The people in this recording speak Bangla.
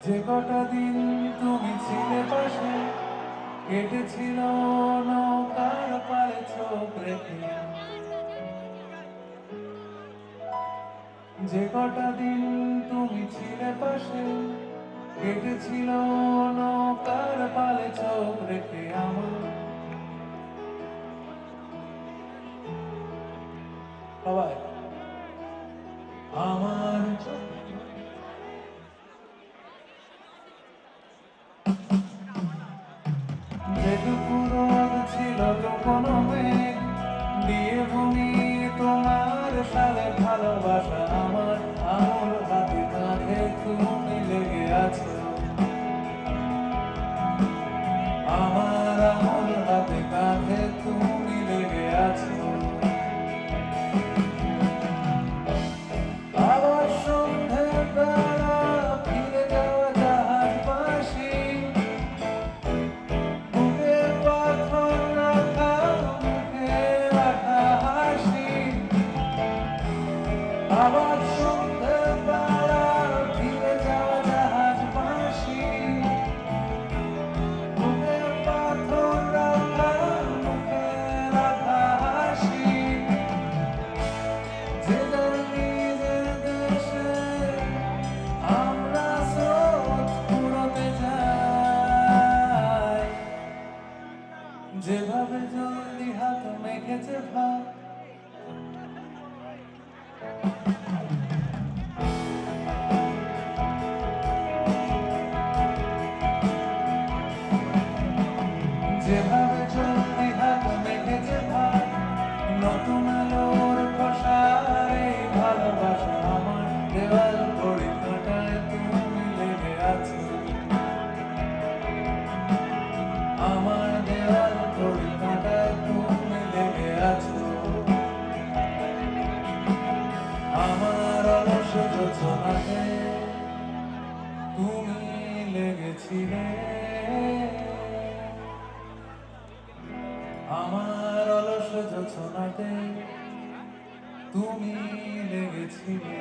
যে কটা দিন তুমি ছিলে পাশে, কেটেছিল নৌকার পারে চোখ রেখে। যে কটা দিন তুমি ছিলে পাশে, কেটেছিল নৌকার পালে চোখ রেখে আমার। সবাই, আমার চোখ আবার সন্ধে বেলা ফিরে যাওয়া জাহাজ বাসি বুকে পাথর রাখা হাসি। যে নিজের আমরা স্রোত ফুরোতে যাই। যেভাবে জলদি হাত মেখেছে ভাত দেওয়াল ঘড়ি তুমি লেগে আছো। আমার দেওয়াল ঘড়ি তুমি লেগে আছো। আমার অলস যোজনাতে তুমি লেগেছিলে। আমার অলস যোজনাতে তুমি লেগেছিলে।